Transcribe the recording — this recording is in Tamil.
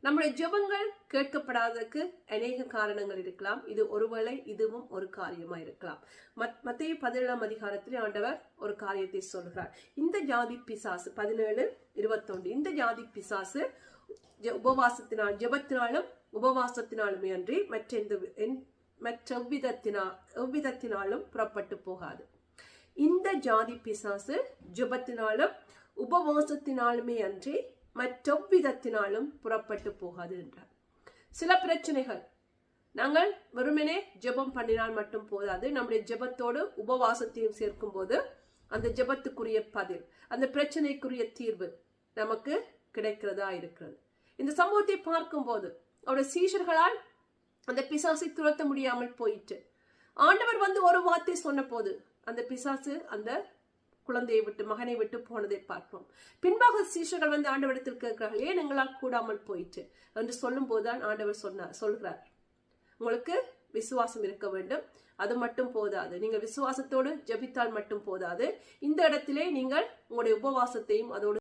நம்முடைய ஜெபங்கள் கேட்கப்படாததுக்கு அநேக காரணங்கள் இருக்கலாம். இது ஒருவேளை இதுவும் ஒரு காரியமா இருக்கலாம். மத் மத்திய பதினேழாம் அதிகாரத்தில் ஆண்டவர் ஒரு காரியத்தை சொல்கிறார் இந்த ஜாதி பிசாசு பதினேழு இருபத்தொன்று. இந்த ஜாதி பிசாசு ஜெ- உபவாசத்தினால் ஜெபத்தினாலும் உபவாசத்தினாலுமே அன்றி மற்ற எந்த மற்ற எவ்விதத்தினாலும் புறப்பட்டு போகாது. இந்த ஜாதி பிசாசு ஜெபத்தினாலும் உபவாசத்தினாலுமே அன்றி மற்றெவ்விதத்தினாலும் புறப்பட்டு போகாது என்றார். சில பிரச்சனைகள். நாங்கள் வெறுமனே ஜெபம் பண்ணினால் மட்டும் போதாது நம்முடைய ஜெபத்தோடு உபவாசத்தையும் சேர்க்கும் போது அந்த ஜெபத்துக்குரிய பதில் அந்த பிரச்சனைக்குரிய தீர்வு நமக்கு கிடைக்கிறதா இருக்கிறது. இந்த சம்பவத்தை பார்க்கும்போது அவருடைய சீஷர்களால் அந்த பிசாசை துரத்த முடியாமல் போயிட்டு ஆண்டவர் வந்து ஒரு வார்த்தை சொன்ன போது அந்த பிசாசு அந்த குழந்தையை விட்டு மகனை விட்டு போனதை பார்ப்போம். பின்பாக சீஷர்கள் வந்து ஆண்டவரிடத்தில் கேட்கிறார்கள் ஏன் எங்களால் கூடாமல் போயிட்டு என்று சொல்லும் போதுதான் ஆண்டவர் சொன்னார் சொல்கிறார். உங்களுக்கு விசுவாசம் இருக்க வேண்டும். அது மட்டும் போதாது. நீங்கள் விசுவாசத்தோடு ஜெபித்தால் மட்டும் போதாது. இந்த இடத்திலே நீங்கள் உங்களுடைய உபவாசத்தையும் அதோடு